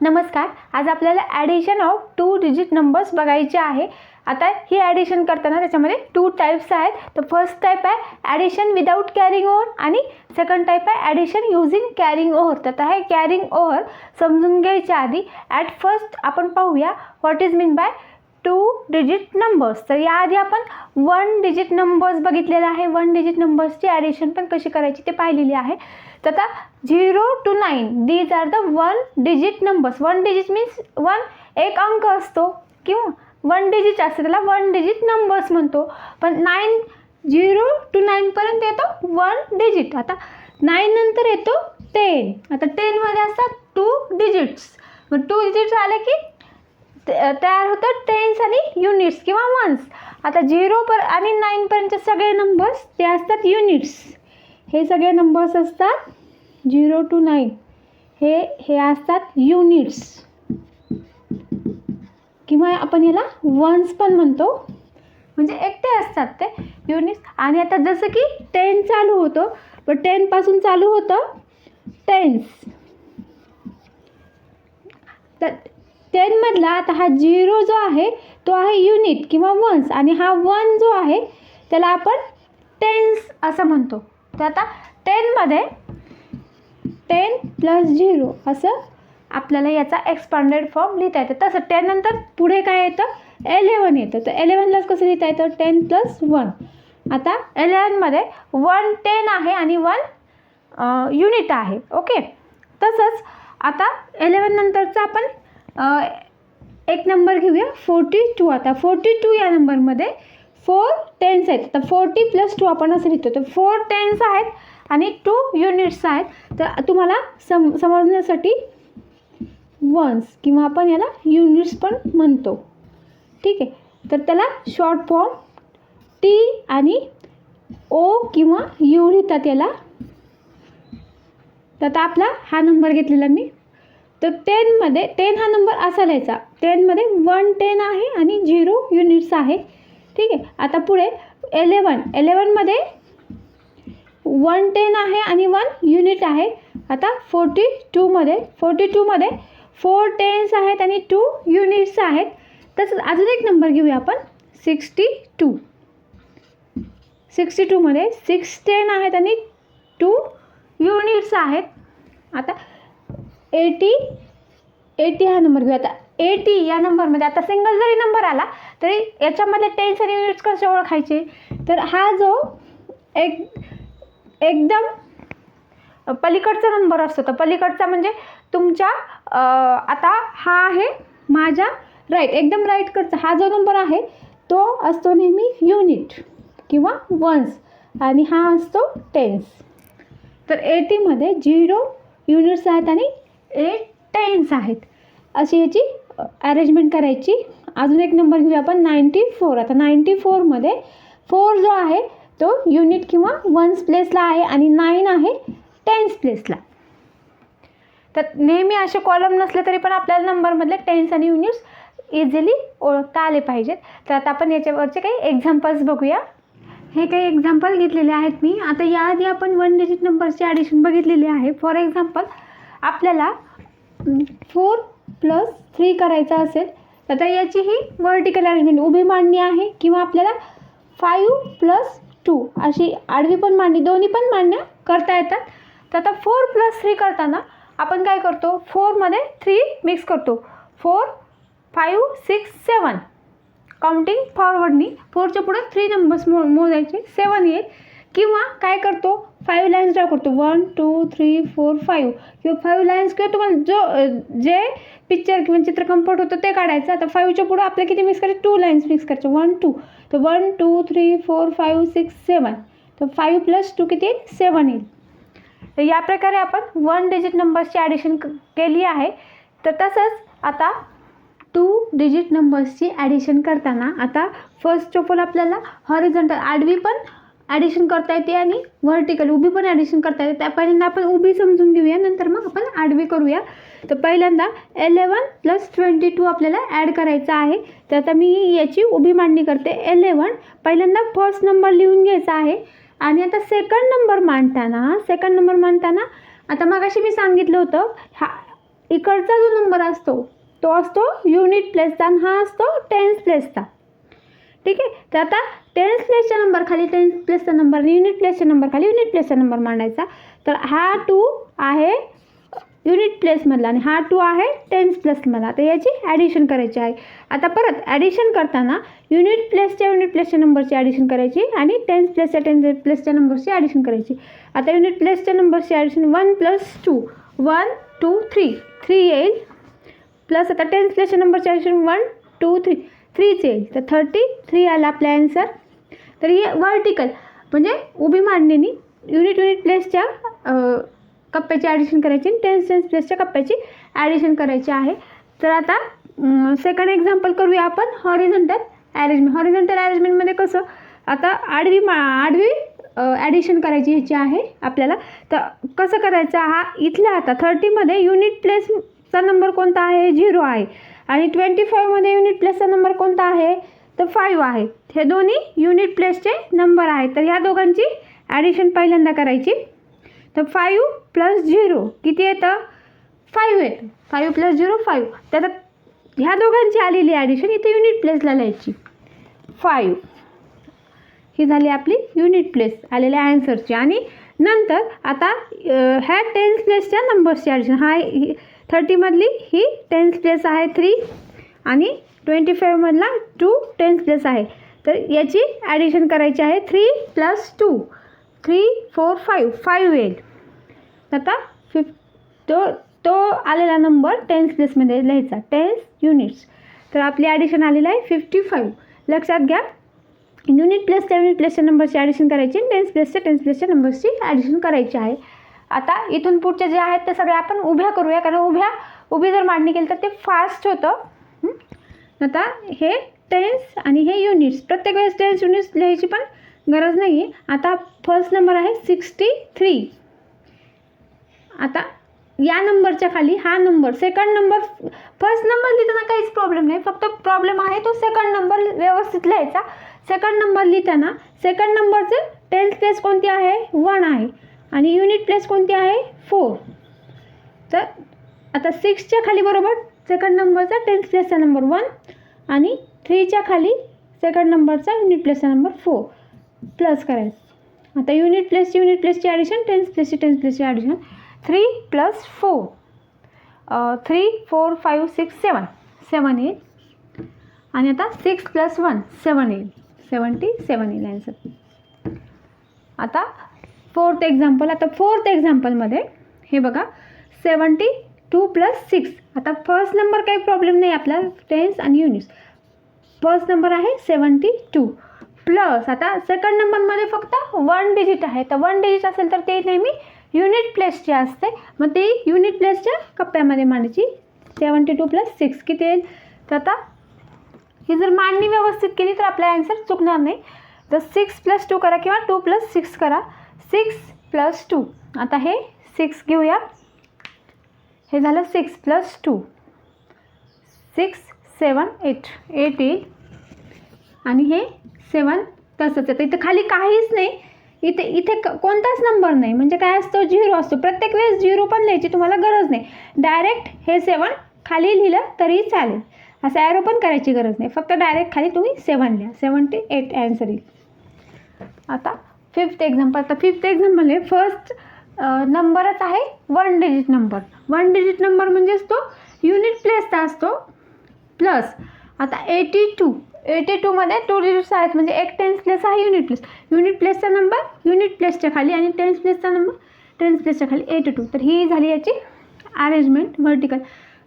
नमस्कार आज आपल्याला addition of two digit numbers बघायचे आहे. आता ही ॲडिशन करताना त्याच्यामध्ये टू टाईप्स आहेत. तर फर्स्ट टाईप आहे ॲडिशन विदाऊट कॅरिंग ओव्हर आणि सेकंड टाईप आहे ॲडिशन युझिंग कॅरिंग ओव्हर तर आता हे कॅरिंग ओव्हर समजून घ्यायच्या आधी ॲट फर्स्ट आपण पाहूया what is mean by two digit numbers तर याआधी आपण वन डिजिट नंबर्स बघितलेलं आहे. वन डिजिट नंबर्सची ॲडिशन पण कशी करायची ते पाहिलेली आहे. तर आता zero to nine these are the one digit numbers one digit means one एक अंक असतो किंवा वन डिजिट असते. त्याला वन डिजिट नंबर्स म्हणतो. पण नाईन झिरो टू नाईनपर्यंत येतो वन डिजिट आता नाईन नंतर येतो टेन आता टेनमध्ये असतात टू डिजिट्स मग टू डिजिट्स आले की तयार होतात टेन्स आणि युनिट्स किंवा वन्स आता झिरो पर आणि नाईनपर्यंतचे सगळे नंबर्स ते असतात युनिट्स हे सगळे नंबर्स असतात झिरो टू नाईन हे हे असतात युनिट्स किंवा आपण याला वन्स पण म्हणतो. म्हणजे एकटे असतात ते युनिट्स आणि आता जसं की टेन चालू होतो पण टेनपासून चालू होतं टेन्स तर टेनमधला आता हा झिरो जो आहे तो आहे युनिट किंवा वन्स आणि हा वन जो आहे त्याला आपण टेन्स असं म्हणतो. तर आता टेनमध्ये टेन प्लस झिरो असं आपल्याला याचा एक्सपांडेड फॉर्म लिहिता येतं. तसं टेननंतर पुढे काय येतं? एलेवन येतं. तर एलेवनलाच कसं लिहिता येतं? टेन प्लस वन आता एलेवनमध्ये वन टेन आहे आणि वन युनिट आहे. ओके तसंच आता एलेवननंतरचं आपण एक नंबर घेऊया. फोर्टी टू आता. फोर्टी टू या नंबरमध्ये फोर टेन्स आहेत. तर फोर्टी प्लस टू आपण असं लिहितो. तर फोर टेन्स आहेत आणि टू युनिट्स आहेत. तर तुम्हाला सम समजण्यासाठी वन्स किंवा आपण याला युनिट्स पण म्हणतो. ठीक आहे? तर त्याला शॉर्ट फॉर्म टी आणि ओ किंवा यू लिहितात याला. तर आता आपला हा नंबर घेतलेला मी. तर टेनमध्ये टेन हा नंबर असा लिहायचा. टेनमध्ये वन टेन आहे आणि झिरो युनिट्स आहे. ठीक आहे? आता पुढे एलेवन एलेवनमध्ये वन टेन आहे आणि वन युनिट आहे. आता फोर्टी टूमध्ये फोर्टी टूमध्ये फोर टेन्स आहेत आणि टू युनिट्स आहेत. तसंच अजून एक नंबर घेऊया आपण. सिक्स्टी टू सिक्स्टी टूमध्ये सिक्स टेन आहेत आणि टू युनिट्स आहेत. आता एटी एटी हा नंबर घेऊ आता. एटी या नंबरमध्ये आता सिंगल जरी नंबर आला तरी याच्यामध्ये टेन्स आणि युनिट्स कसे ओळखायचे? तर हा जो एक एकदम पलीकडचा नंबर असतो. तर पलीकडचा म्हणजे तुमच्या आता हा आहे माझ्या राईट एकदम राईटकडचा हा जो नंबर आहे तो असतो नेहमी युनिट किंवा वन्स आणि हा असतो टेन्स तर एटीमध्ये झिरो युनिट्स आहेत आणि एट टेन्स आहेत. अशी याची अरेंजमेंट करायची. अजून एक नंबर घेऊया आपण नाईंटी फोर आता नाईंटी फोरमध्ये फोर जो आहे तो युनिट किंवा वन्स प्लेसला आहे आणि नाईन आहे टेन्स प्लेसला तर नेहमी असे कॉलम नसले तरी पण आपल्याला नंबरमधले टेन्स आणि युनिट्स इझिली ओळखता आले पाहिजेत. तर आता आपण याच्यावरचे काही एक्झाम्पल्स बघूया. हे काही एक्झाम्पल घेतलेले आहेत मी. आता याआधी आपण वन डिजिट नंबरची ॲडिशन बघितलेली आहे. फॉर एक्झाम्पल आपल्याला फोर प्लस थ्री करायचं असेल तर याची ही वर्टिकल अरेंजमेंट उभी मांडणी आहे किंवा आपल्याला फाईव्ह प्लस टू अशी आडवी पण मांडणी दोन्ही पण मांडण्या करता येतात. तर आता फोर प्लस थ्री करताना आपण काय करतो? फोरमध्ये थ्री मिक्स करतो. Four five six seven counting फॉरवर्डनी फोरच्या पुढे थ्री नंबर्स मो मोजायचे. सेवन येईल. किंवा काय करतो? फाईव्ह लाईन्स ड्रॉ करतो. One two three four five किंवा फाईव्ह लाईन्स किंवा तुम्हाला जो जे पिक्चर किंवा चित्र कम्फर्ट होतं ते काढायचं. आता फाईव्हच्या पुढं आपल्या किती मिक्स करायचे? टू लाईन्स मिक्स करायचे. वन टू तर one two three four five six seven तर फाईव्ह प्लस टू किती येईल? सेवन येईल. तर या प्रकारे आपण वन डिजिट नंबर्सची ॲडिशन केली आहे. तर तसंच आता टू डिजिट नंबर्सची ॲडिशन करताना आता फर्स्ट ऑफ ऑल आपल्याला हॉरिझॉन्टल आडवी पण ॲडिशन करता येते आणि व्हर्टिकल उभी पण ॲडिशन करता येते. त्या पहिल्यांदा आपण उभी समजून घेऊया नंतर मग आपण आडवी करूया. तर पहिल्यांदा एलेवन प्लस ट्वेंटी टू आपल्याला ॲड करायचं आहे. तर आता मी याची उभी मांडणी करते. एलेवन पहिल्यांदा फर्स्ट नंबर लिहून घ्यायचा आहे. आणि आता सेकंड नंबर मांडताना सेकंड नंबर मांडताना आता मग मी सांगितलं होतं हा इकडचा जो नंबर असतो तो असतो युनिट प्लेसचा आणि हा असतो टेन्स प्लेसचा ठीक आहे? तर आता टेन्स प्लेसच्या नंबर खाली टेन्स प्लेसचा नंबर आणि युनिट प्लेसच्या नंबर खाली युनिट प्लेसचा नंबर मांडायचा. तर हा टू आहे युनिट प्लेसमधला आणि हा टू आहे टेन्स प्लेसमधला तर याची ॲडिशन करायची आहे. आता परत ॲडिशन करताना युनिट प्लेसच्या युनिट प्लेसच्या नंबरची ॲडिशन करायची आणि टेन्स प्लेसच्या टेन्स प्लेसच्या नंबरची ॲडिशन करायची. आता युनिट प्लेसच्या नंबरची addition one plus two one two three three येईल. प्लस आता टेन्स प्लेसच्या नंबरची ॲडिशन वन टू थ्री थ्रीच येईल. तर थर्टी थ्री आला आपला ॲन्सर तर ही वर्टिकल म्हणजे उभी मांडणीनी युनिट युनिट प्लेसच्या कप्प्याची ॲडिशन करायची टेन्स टेन्स प्लेसच्या कप्प्याची ॲडिशन करायची आहे. तर आता सेकंड एक्झाम्पल करूया आपण हॉरिझॉन्टल ॲरेंजमेंट हॉरिझॉन्टल ॲरेंजमेंटमध्ये कसं आता आडवी मा आडवी ॲडिशन करायची ह्याची आहे आपल्याला. तर कसं करायचं हा इथल्या आता थर्टीमध्ये युनिट प्लेसचा नंबर कोणता आहे? झिरो आहे. आणि ट्वेंटी फाईव्हमध्ये युनिट प्लेसचा नंबर कोणता आहे? तर फाईव्ह आहे. हे दोन्ही युनिट प्लेसचे नंबर आहेत. तर ह्या दोघांची ॲडिशन पहिल्यांदा करायची. तर फाईव्ह प्लस झिरो किती येतं? फाईव्ह येतं. फाईव्ह प्लस झिरो फाईव्ह तर ह्या दोघांची आलेली ॲडिशन इथे युनिट प्लेसला लिहायची. फाईव्ह ही झाली आपली युनिट प्लेस आलेल्या ॲन्सरची आणि नंतर आता ह्या टेन्स प्लेसच्या नंबर्सची ॲडिशन हा थर्टीमधली ही टेन्स प्लेस आहे. थ्री आणि ट्वेंटी फाईव्हमधला टू टेन्स प्लेस आहे. तर याची ॲडिशन करायची आहे three plus two three four five five येईल. आता फिफ तो तो आलेला नंबर टेन्स प्लेसमध्ये लिहायचा. टेन्स युनिट्स तर आपली ॲडिशन आलेलं आहे फिफ्टी फाईव्ह लक्षात घ्या. युनिट प्लसच्या युनिट प्लसच्या नंबरची ॲडिशन करायची टेन्स प्लसच्या टेन्स प्लसच्या नंबरची ॲडिशन करायची आहे. आता इथून पुढचे जे आहेत ते सगळे आपण उभ्या करूया. कारण उभ्या उभी जर मांडणी केली तर ते फास्ट होतं. आता हे टेन्स आणि हे युनिट्स प्रत्येक वेळेस टेन्स युनिट्स लिहायची पण गरज नाही आहे आता फर्स्ट नंबर आहे सिक्स्टी थ्री आता या नंबरच्या खाली हा number second number first number लिहिताना काहीच प्रॉब्लेम नाही. फक्त प्रॉब्लेम आहे तो सेकंड नंबर व्यवस्थित लिहायचा. सेकंड नंबर लिहिताना सेकंड नंबरचं टेन्थ प्लेस कोणती आहे? वन आहे. आणि युनिट प्लेस कोणती आहे? फोर तर आता सिक्सच्या खाली बरोबर सेकंड नंबरचा टेन्थ प्लेसचा नंबर वन आणि थ्रीच्या खाली सेकंड नंबरचा युनिट प्लेसचा नंबर फोर प्लस करायचं. आता युनिट प्लेसची युनिट प्लेसची ॲडिशन टेन्स प्लेसची tens प्लेसची addition three plus four three four five six seven seven येईल. आणि आता सिक्स प्लस वन सेवन येईल. सेवन्टी सेवन येईल आन्सर आता फोर्थ एक्झाम्पल आता फोर्थ एक्झाम्पलमध्ये हे बघा सेवन्टी टू प्लस सिक्स आता फर्स्ट नंबर काही प्रॉब्लेम नाही आपला. टेन्स आणि युनिट्स फर्स्ट नंबर आहे सेवन्टी टू प्लस आता सेकंड नंबरमध्ये फक्त वन डिजिट आहे. तर वन डिजिट असेल तर ते नेहमी युनिट प्लेसची असते. मग ती युनिट प्लेसच्या कप्प्यामध्ये मांडायची. सेवन्टी टू प्लस सिक्स किती येईल? तर आता ही जर मांडणी व्यवस्थित केली तर आपला ॲन्सर चुकणार नाही. तर सिक्स प्लस टू करा किंवा टू प्लस सिक्स करा. सिक्स प्लस टू आता हे सिक्स घेऊया. हे झालं six plus two six seven eight eight येईल. आणि हे सेवन तसंच आहे. तर इथं खाली काहीच नाही. इथे इथे क- कोणताच नंबर नाही. म्हणजे काय असतो? झिरो असतो. प्रत्येक वेळेस झिरो पण लिहायची तुम्हाला गरज नाही. डायरेक्ट हे सेवन खाली लिहिलं तरी चालेल. असं ॲरो पण करायची गरज नाही. फक्त डायरेक्ट खाली तुम्ही सेवन लिहा. सेवन्टी एट ॲन्सर येईल. आता फिफ्थ एक्झाम्पल आता फिफ्थ एक्झाम्पल आहे. फर्स्ट नंबरच आहे one digit number. One digit number म्हणजेच तो युनिट प्लेसचा असतो. प्लस आता एटी टू एटी टूमध्ये टू डिजिट्स आहेत. म्हणजे एक टेन्स प्लेस आहे युनिट प्लेस. युनिट प्लेसचा नंबर युनिट प्लेसच्या खाली आणि टेन्स प्लेसचा नंबर टेन्स प्लेसच्या खाली एटी टू. तर ही झाली याची अरेंजमेंट व्हर्टिकल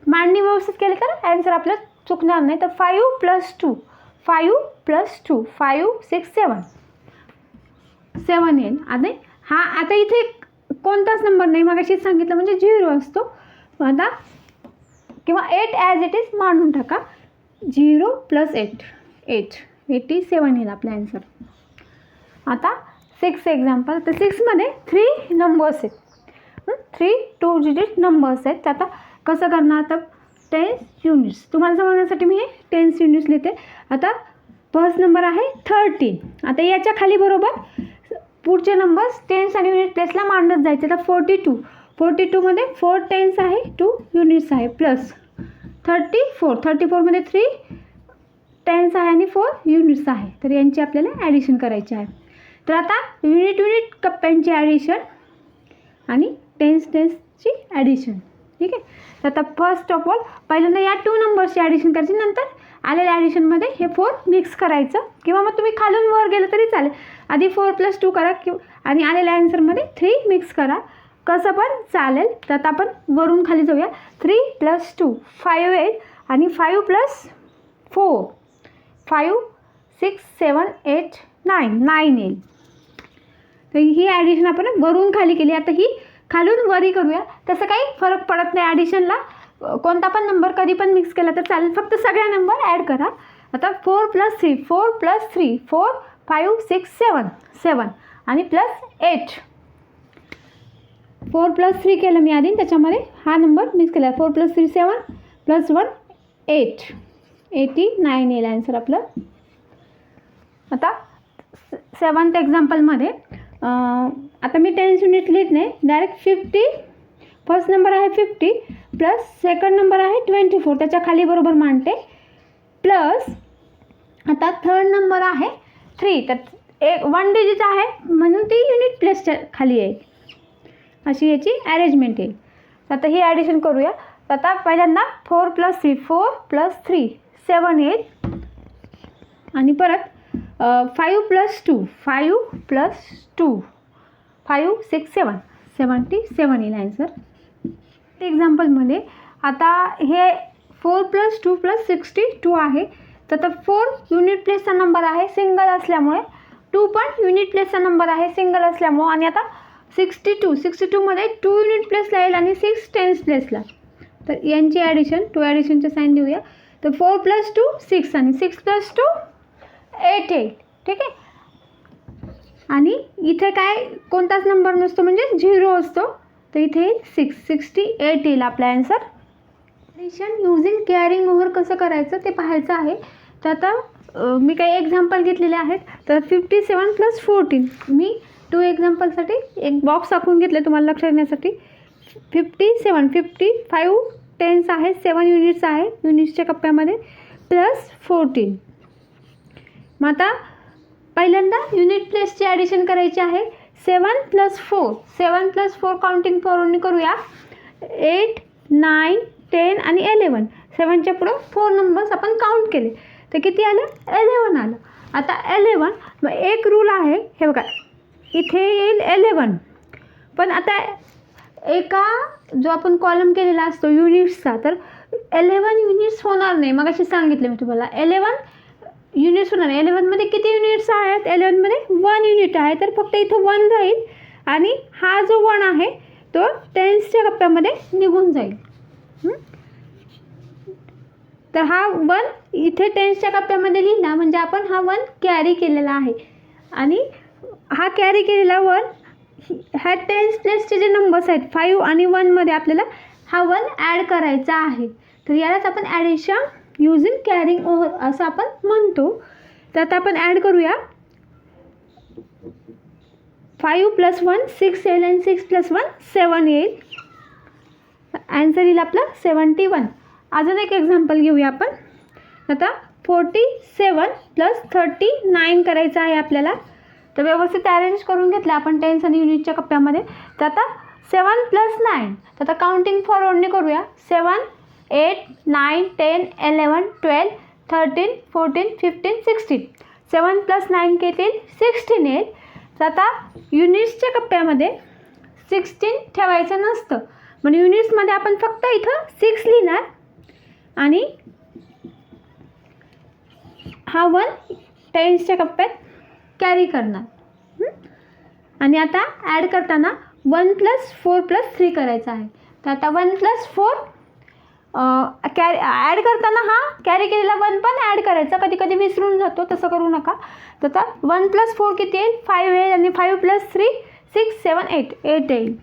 मांडणी व्यवस्थित केली तर ॲन्सर आपलं चुकणार नाही. तर five plus two five plus two five six seven seven येईल. आणि हा आता इथे कोणताच नंबर नाही. मग अशीच सांगितलं म्हणजे झिरो असतो. आता किंवा एट ॲज इट इज मांडून टाका. Zero plus eight eight eighty seven येईल आपला ॲन्सर आता सिक्स एक्झाम्पल तर सिक्समध्ये थ्री नंबर्स आहेत. थ्री टू डिजिट नंबर्स आहेत. तर आता कसं करणार? तर टेन्स युनिट्स तुम्हाला समजण्यासाठी मी हे टेन्स युनिट्स लिहिते. आता फर्स्ट नंबर आहे थर्टीन आता याच्या खाली बरोबर पुढचे नंबर्स टेन्स आणि युनिट प्लेसला मांडत जायचे. तर फोर्टी टू फोर्टी टूमध्ये फोर टेन्स आहे टू युनिट्स आहे. प्लस थर्टी फोर थर्टी फोरमध्ये थ्री टेन्स आहे आणि फोर युनिट्स आहे. तर यांची आपल्याला ॲडिशन करायची आहे. तर आता युनिट युनिट कप्प्यांची ॲडिशन आणि टेन्स टेन्सची ॲडिशन ठीक आहे? तर आता फर्स्ट ऑफ ऑल पहिल्यांदा या टू नंबर्सची ॲडिशन करायची. नंतर आलेल्या ॲडिशनमध्ये हे फोर मिक्स करायचं. किंवा मग तुम्ही खालून वर गेलं तरी चालेल. आधी फोर प्लस टू करा किंवा आणि आलेल्या ॲन्सरमध्ये थ्री मिक्स करा. कसं पण चालेल. तर आता आपण वरून खाली जाऊया. Three plus two five eight आणि five plus four five six seven eight nine nine येईल. तर ही ॲडिशन आपण वरून खाली केली. आता ही खालून वरी करूया. तसं काही फरक पडत नाही ॲडिशनला कोणता पण नंबर कधी पण मिक्स केला तर चालेल. फक्त सगळ्या नंबर ॲड करा. आता four plus three four plus three four five six seven seven आणि plus eight four plus three केलं मी आधी त्याच्यामध्ये हा नंबर मिक्स केला. Four plus three seven plus one eight eighty nine येईल आन्सर आपलं. आता सेवन्थ एक्झाम्पलमध्ये आता मी टेन्स युनिट लिहित नाही. डायरेक्ट फिफ्टी फर्स्ट नंबर आहे फिफ्टी प्लस सेकंड नंबर आहे ट्वेंटी फोर त्याच्याखाली बरोबर मांडते. प्लस आता थर्ड नंबर आहे थ्री तर एक वन डिजिट आहे. म्हणून ती युनिट प्लेसच्या खाली येईल. अशी याची अरेंजमेंट येईल. आता ही ॲडिशन करूया. आता पहिल्यांदा four plus three four plus three seven येईल आणि परत five plus two five plus two five six seven seventy seven येईल आन्सर एक्झाम्पलमध्ये आता हे four plus two plus sixty two आहे. तर आता फोर युनिट प्लेसचा नंबर आहे सिंगल असल्यामुळे टू पण युनिट प्लेसचा नंबर आहे सिंगल असल्यामुळे. आणि आता सिक्स्टी टू सिक्स्टी टूमध्ये टू युनिट प्लेसला येईल आणि सिक्स टेन्स प्लेसला तर यांची ॲडिशन टू ॲडिशनचे साईन देऊया. तर फोर प्लस टू सिक्स आणि six plus two eight eight ठीक आहे? आणि इथे काय कोणताच नंबर नसतो म्हणजे झिरो असतो. तर इथे येईल सिक्स सिक्स्टी एट येईल आपला answer addition using carrying over कसं करायचं ते पाहायचं आहे. तर आता मी काही एक्झाम्पल घेतलेले आहेत. तर फिफ्टी सेवन प्लस फोर्टीन मी टू एक्झाम्पलसाठी एक बॉक्स आखून घेतले तुम्हाला लक्षात येण्यासाठी. Fifty seven fifty five tens आहेत सेवन युनिट्स आहे युनिट्सच्या कप्प्यामध्ये प्लस फोर्टीन मग आता पहिल्यांदा युनिट प्लेसची ॲडिशन करायची आहे. Seven plus four seven plus four counting फॉरवरनी करूया. एट नाईन टेन आणि एलेवन. सेवनच्या पुढं फोर नंबर्स आपण काउंट केले. तर किती आलं? एलेवन आलं. आता एलेवन मग एक रूल आहे. हे बघा इथे येईल एलेवन. पण आता एका जो आपण कॉलम केलेला असतो युनिट्सचा तर एलेवन युनिट्स होणार नाही. मग अशी सांगितले मी तुम्हाला. एलेवन युनिट्स होणार एलेवनमध्ये किती युनिट्स आहेत? एलेवनमध्ये वन युनिट आहे. तर फक्त इथं वन राहील. आणि हा जो वन आहे तो टेन्सच्या कप्प्यामध्ये निघून जाईल. तर हा वन इथे टेन्सच्या कप्प्यामध्ये लिहिला. म्हणजे आपण हा वन कॅरी केलेला आहे. आणि हा कॅरी केलेला वन ह्या टेन्स प्लेसचे जे नंबर्स आहेत फाईव्ह आणि वनमध्ये आपल्याला हा वन ॲड करायचा आहे. तर यालाच आपण ॲडिशन युझिंग कॅरिंग ओव्हर असं आपण म्हणतो. तर आता आपण ॲड करूया. फाईव्ह प्लस वन सिक्स येईल आणि सिक्स प्लस वन सेवन येईल ॲन्सर येईल आपलं सेवन्टी वन अजून एक एक्झाम्पल घेऊया आपण. आता forty seven plus thirty nine करायचं आहे आपल्याला. तर व्यवस्थित अरेंज करून घेतलं आपण टेन्स आणि युनिटच्या कप्प्यामध्ये. तर आता सेवन प्लस नाईन तर आता काउंटिंग फॉरवर्डने करूया. Seven eight nine ten eleven twelve thirteen fourteen fifteen sixteen. Seven plus nine केतील sixteen येईल. तर आता युनिट्सच्या कप्प्यामध्ये सिक्स्टीन ठेवायचं नसतं. म्हणजे युनिट्समध्ये आपण फक्त इथं सिक्स लिहिणार. आणि हा वन टेन्सच्या कप्प्यात कॅरी करणार. आणि आता ॲड करताना one plus four plus three करायचं आहे. तर आता one plus four carry add करताना हा कॅरी केलेला वन पण ॲड करायचा. कधी कधी विसरून जातो तसं करू नका. तर आता वन प्लस फोर किती येईल? फाईव्ह येईल आणि five plus three six seven eight eight येईल.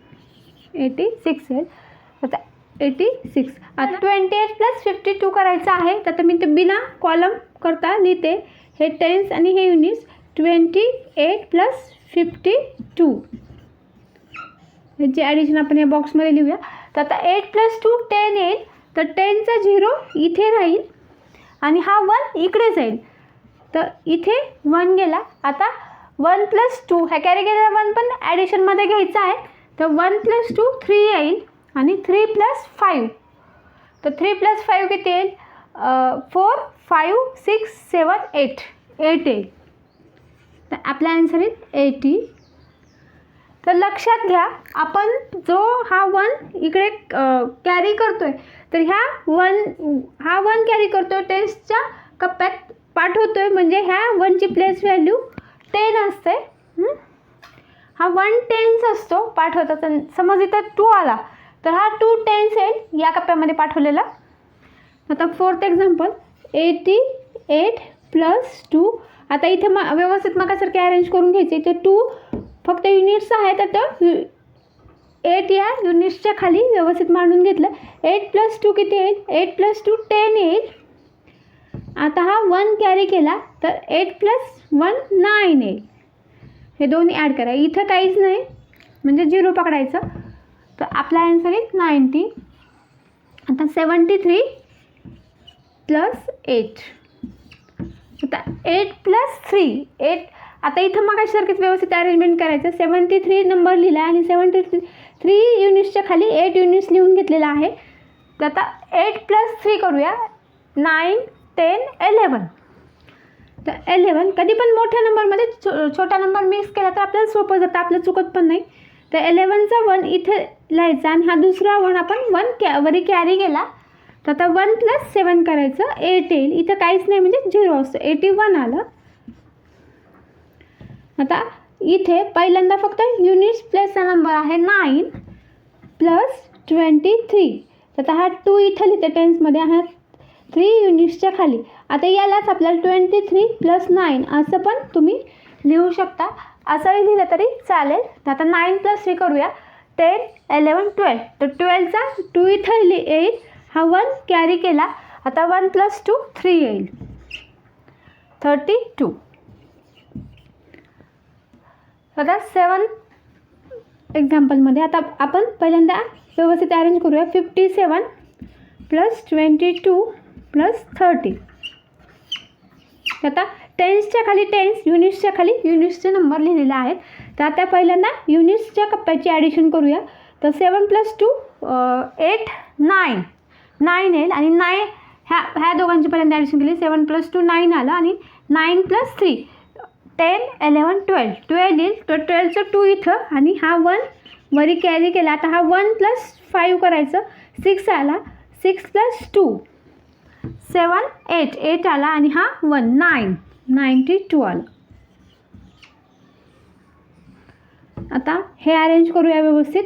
एटी सिक्स येईल आता एटी सिक्स आता twenty eight plus fifty two करायचं आहे. तर आता मी ते बिना कॉलम करता लिहिते. हे टेन्स आणि हे units twenty eight plus fifty two ह्याची ॲडिशन आपण या बॉक्समध्ये लिहूया. तर आता एट प्लस टू टेन येईल. तर टेनचा झिरो इथे राहील आणि हा वन इकडे जाईल. तर इथे वन गेला. आता वन प्लस टू ह्या कॅरी केलेला वन पण ॲडिशनमध्ये घ्यायचा आहे. तर वन प्लस टू थ्री येईल आणि थ्री प्लस फाईव्ह तर थ्री प्लस फाईव्ह किती येईल? Four five six seven eight eight येईल. तर आपला आन्सर येईल एटी तर लक्षात घ्या आपण जो हा वन इकडे कॅरी करतो आहे तर ह्या वन हा वन कॅरी करतो आहे टेन्सच्या कप्प्यात पाठवतो आहे म्हणजे ह्या वनची प्लेस व्हॅल्यू टेन असते. हा वन टेन्स असतो पाठवता. तर समज इथं टू आला तर हा टू टेन्स येईल या कप्प्यामध्ये पाठवलेला. आता fourth example eighty eight plus two आता इथे म व्यवस्थित मगासारखे अरेंज करून घ्यायचे. इथे टू फक्त युनिट्स आहे तर एट या युनिट्सच्या खाली व्यवस्थित मांडून घेतलं. एट प्लस टू किती येईल? एट प्लस टू टेन येईल. आता हा वन कॅरी केला तर एट प्लस वन नाईन येईल. हे दोन्ही ॲड करा. इथं काहीच नाही. म्हणजे झिरो पकडायचं. तर आपला आन्सर येईल नाईन्टी आता सेवन्टी थ्री प्लस एट आता एट प्लस थ्री एट आता इथं मग सारखीच व्यवस्थित अरेंजमेंट करायचं. सेवन्टी थ्री नंबर लिहिला आणि सेवन्टी थ्री थ्री युनिट्सच्या खाली एट युनिट्स लिहून घेतलेला आहे. तर आता एट प्लस थ्री करूया. नाईन टेन एलेवन तर एलेवन कधी पण मोठ्या नंबरमध्ये छो छोटा नंबर मिक्स केला तर आपल्याला सोपं जातं. आपलं चुकत पण नाही. तर एलेवनचा वन इथे लिहायचा आणि हा दुसरा वन आपण वन कॅ वरी कॅरी केला. तर आता वन प्लस सेवन करायचं. एट येईल इथं काहीच नाही म्हणजे झिरो असतो. एटी वन आलं. आता इथे पहिल्यांदा फक्त युनिट्स प्लसचा नंबर आहे नाईन प्लस ट्वेंटी थ्री. आता हा टू इथं लिहिते टेन्समध्ये हा थ्री युनिट्सच्या खाली. आता यालाच आपल्याला ट्वेंटी थ्री प्लस नाईन असं पण तुम्ही लिहू शकता. असंही लिहिलं तरी चालेल. तर आता नाईन प्लस थ्री करूया. Ten eleven twelve. तर ट्वेल्वचा टू इथं लि येईल. हा वन कॅरी केला. आता वन प्लस टू थ्री येईल. Thirty two. आता सेवन एक्झाम्पलमध्ये आता आपण पहिल्यांदा व्यवस्थित अरेंज करूया. Fifty seven plus twenty two plus thirty आता टेन्सच्या खाली टेन्स युनिट्सच्या खाली युनिट्सचे नंबर लिहिलेले आहेत. तर आता पहिल्यांदा युनिट्सच्या कप्प्याची ॲडिशन करूया. तर seven plus two eight nine nine येईल आणि नाईन ह्या ह्या दोघांची पहिल्यांदा ॲडिशन केली. सेवन प्लस टू नाईन आलं आणि nine plus three ten eleven twelve twelve येईल. तर ट्वेल्वचं टू इथं. आणि हा वन वरी कॅरी केला. आता हा वन प्लस फाईव्ह करायचं. सिक्स आला. Six plus two seven eight eight आला. आणि हा वन नाईन नाईन्टी टू आला. आता हे अरेंज करूया व्यवस्थित.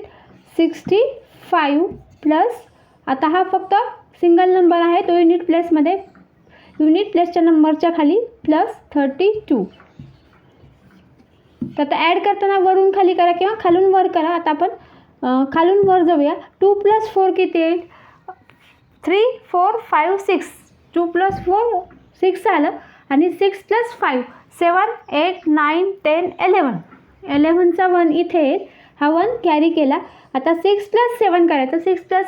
सिक्स्टी फाईव्ह प्लस आता हा फक्त सिंगल नंबर आहे. तो युनिट प्लेसमध्ये युनिट प्लेसच्या नंबरच्या खाली प्लस थर्टी टू तर आता ॲड करताना वरून खाली करा किंवा खालून वर करा. आता आपण खालून वर जाऊया. टू प्लस फोर किती येईल? Three four five six two plus four six आलं. आणि six plus five seven eight nine ten eleven एलेवनचा one इथे येईल. हा वन कॅरी केला. आता सिक्स प्लस सेवन करायचं. Six plus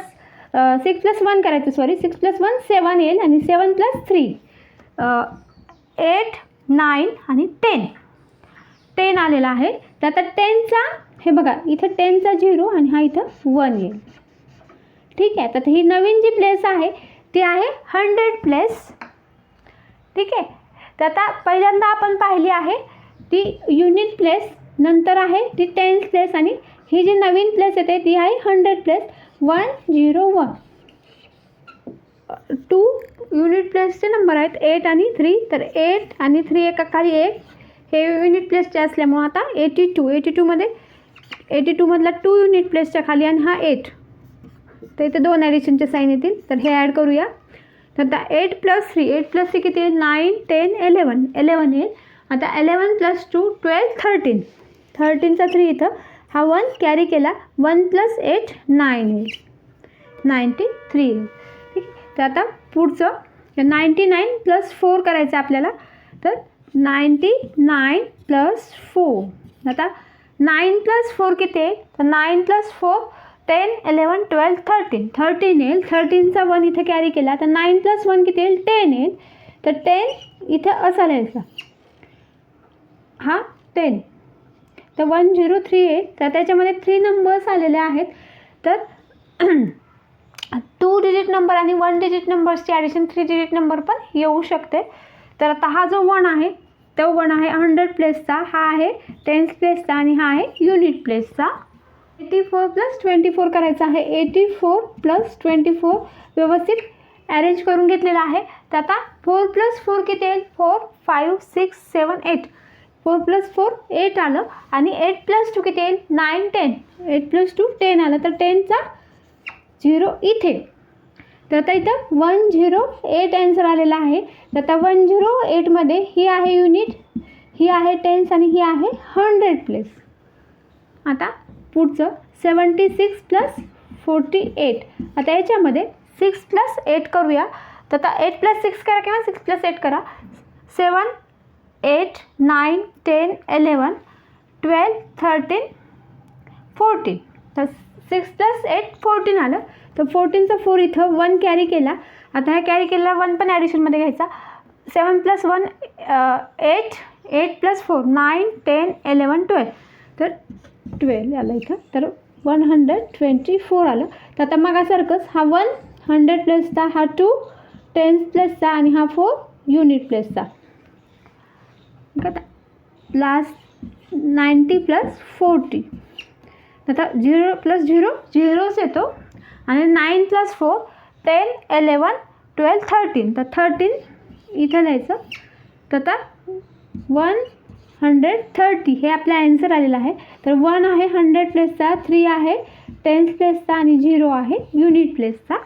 six plus one करायचं sorry six plus one seven येईल. आणि seven plus three eight nine आणि टेन टेन आलेला आहे. तर आता टेनचा हे बघा इथं टेनचा झिरो आणि हा इथं वन येईल. ठीक आहे? तर ही नवीन जी प्लेस आहे ती आहे हंड्रेड प्लेस ठीक आहे? तर आता पहिल्यांदा आपण पाहिली आहे ती युनिट प्लेस नंतर आहे ती टेन्स प्लेस आणि ही जी नवीन प्लेस येते ती आहे hundred place one zero one two unit प्लेसचे number आहेत एट आणि थ्री तर एट आणि थ्री एका खाली एक हे युनिट प्लेसचे असल्यामुळं आता एटी टू एटी टूमध्ये एटी टूमधला टू युनिट प्लेसच्या खाली आणि हा एट तर इथे दोन ॲडिशनचे साईन येतील. तर हे ॲड करूया. तर आता eight plus three eight plus three किती? येईल नाईन टेन एलेवन एलेवन येईल. आता eleven plus two twelve thirteen थर्टीनचा three इथं. हा वन कॅरी केला. वन प्लस एट नाईन येईल. नाईन्टी थ्री येईल. ठीक? तर आता पुढचं. नाईन्टी नाईन प्लस फोर करायचं आपल्याला. तर नाईन्टी नाईन प्लस फोर. आता नाईन प्लस फोर किती आहे? तर nine plus four ten eleven twelve thirteen. Thirteen येईल. थर्टीनचा वन इथे कॅरी केला. तर नाईन प्लस वन किती येईल? टेन येईल. तर टेन इथे असा लिहायचा. हा टेन. तर वन झिरो थ्री एट तर त्याच्यामध्ये थ्री नंबर्स आलेले आहेत. तर टू डिजिट नंबर आणि वन डिजिट नंबर्सची ॲडिशन थ्री डिजिट नंबर पण येऊ शकते. तर आता हा जो वन आहे तो वन आहे. हंड्रेड प्लेसचा हा आहे. टेन्स प्लेसचा आणि हा आहे. Unit प्लेसचा eighty four plus twenty four करायचा आहे. Eighty four plus twenty four व्यवस्थित अरेंज करून घेतलेला आहे. तर आता फोर प्लस फोर किती येईल? Four five six seven eight four plus four eight आलं. आणि एट प्लस टू किती येईल? Nine ten eight plus two ten आलं. तर टेनचा झिरो इथे. तर आता इथं वन झिरो एट ॲन्सर आलेला आहे. तर आता वन झिरो एटमध्ये ही आहे युनिट ही आहे टेन्स आणि ही आहे हंड्रेड प्लेस आता पुढचं seventy six plus forty eight आता याच्यामध्ये सिक्स प्लस एट करूया. तर आता एट प्लस सिक्स करा किंवा सिक्स प्लस एट करा. Seven eight nine ten eleven twelve thirteen fourteen तर सिक्स प्लस एट फोर्टीन आलं. तर फोर्टीनचं फोर इथं वन कॅरी केला. आता ह्या कॅरी केलेला वन पण ॲडिशनमध्ये घ्यायचा. Seven plus one eight eight plus four nine ten eleven twelve तर ट्वेल्व आलं इथं. तर वन हंड्रेड ट्वेंटी फोर आलं. तर आता मागासारखंच हा वन हंड्रेड प्लसचा हा टू टेन्स प्लसचा आणि हा फोर युनिट प्लसचा आता. लास्ट नाईंटी प्लस फोर्टी आता झिरो प्लस झिरो झिरोच येतो. आणि nine plus four ten eleven twelve thirteen तर थर्टीन इथं लिहायचं. तर आता वन हंड्रेड थर्टी हे आपला ॲन्सर आलेलं आहे. तर वन आहे हंड्रेड प्लेसचा थ्री आहे टेन्थ प्लेसचा आणि झिरो आहे युनिट प्लेसचा